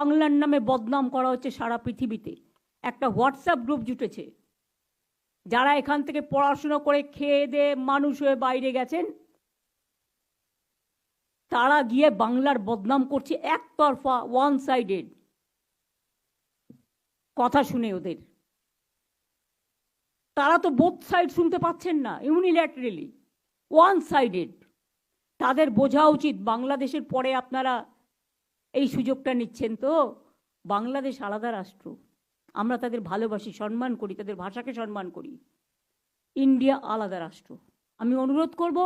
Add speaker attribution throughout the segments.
Speaker 1: বাংলার নামে বদনাম করা হচ্ছে সারা পৃথিবীতে। একটা হোয়াটসঅ্যাপ গ্রুপ জুটেছে। যারা এখান থেকে পড়াশোনা করে খেয়ে দিয়ে মানুষ হয়ে বাইরে গেছেন, তারা গিয়ে বাংলার বদনাম করছে একতরফা ওয়ান সাইডেড কথা শুনে ওদের। তারা তো বোথ সাইড শুনতে পাচ্ছেন না ইউনিল্যাটারেলি ওয়ান সাইডেড তাদের বোঝা উচিত, বাংলাদেশের পরে আপনারা এই সুযোগটা নিচ্ছেন তো বাংলাদেশ আলাদা রাষ্ট্র। আমরা তাদের ভালোবাসি, সম্মান করি, তাদের ভাষাকে সম্মান করি। ইন্ডিয়া আলাদা রাষ্ট্র। আমি অনুরোধ করব,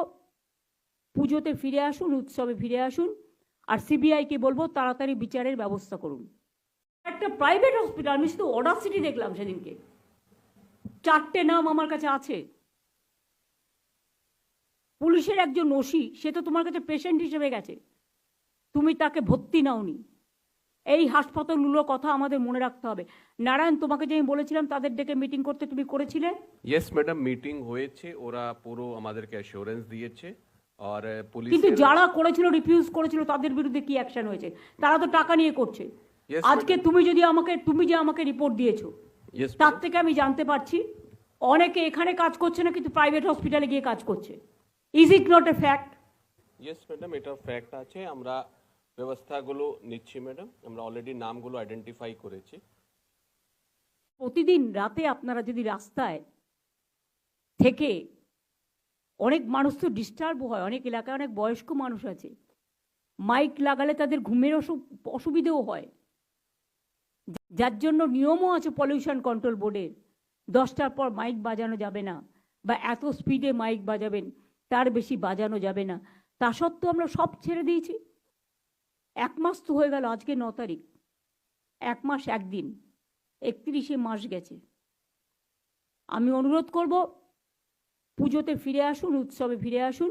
Speaker 1: পুজোতে ফিরে আসুন, উৎসবে ফিরে আসুন, আর সিবিআইকে বলব তাড়াতাড়ি বিচারের ব্যবস্থা করুন। একটা প্রাইভেট হসপিটাল, আমি শুধু অডাসিটি দেখলাম সেদিনকে। চারটে নাম আমার কাছে আছে। পুলিশের একজন ওসি, সে তো তোমার কাছে পেশেন্ট হিসেবে গেছে। তুমি তাকে ভর্তি নাওনি। এই হাসপাতালগুলোর কথা আমাদের মনে রাখতে হবে। নারায়ণ তোমাকে যে আমি বলেছিলাম তাদের ডেকে মিটিং করতে তুমি করেছিলে?
Speaker 2: ইয়েস ম্যাডাম মিটিং হয়েছে। ওরা পুরো আমাদেরকে অ্যাসিওরেন্স দিয়েছে। আর পুলিশ
Speaker 1: কিন্তু যারা করেছিল রিফিউজ করেছিল তাদের বিরুদ্ধে কি অ্যাকশন হয়েছে? তারা তো টাকা নিয়ে করছে। আজকে তুমি যদি আমাকে তুমি যে আমাকে রিপোর্ট দিয়েছ তার থেকে আমি জানতে পারছি অনেকে এখানে কাজ করছে না কিন্তু প্রাইভেট হসপিটালে গিয়ে কাজ করছে। Is it not a fact
Speaker 2: yes madam এটা ফ্যাক্ট আছে। আমরা ব্যবস্থাগুলো নিচ্ছি, ম্যাডাম। আমরা অলরেডি নামগুলো আইডেন্টিফাই করেছি।
Speaker 1: প্রতিদিন রাতে আপনারা যদি রাস্তায় থেকে অনেক মানুষ তো ডিস্টার্ব হয়, অনেক এলাকায় অনেক বয়স্ক মানুষ আছে মাইক লাগালে তাদের ঘুমের অসু- অসুবিধেও হয়। যার জন্য নিয়মও আছে পলিউশন কন্ট্রোল বোর্ডের দশটার পর মাইক বাজানো যাবে না, বা এত স্পিডে মাইক বাজাবেন, তার বেশি বাজানো যাবে না। তা সত্ত্বেও আমরা সব ছেড়ে দিয়েছি। এক মাস তো হয়ে গেল, আজকে ন তারিখ। এক মাস, একদিন। একত্রিশে মাস গেছে। আমি অনুরোধ করব, পুজোতে ফিরে আসুন, উৎসবে ফিরে আসুন।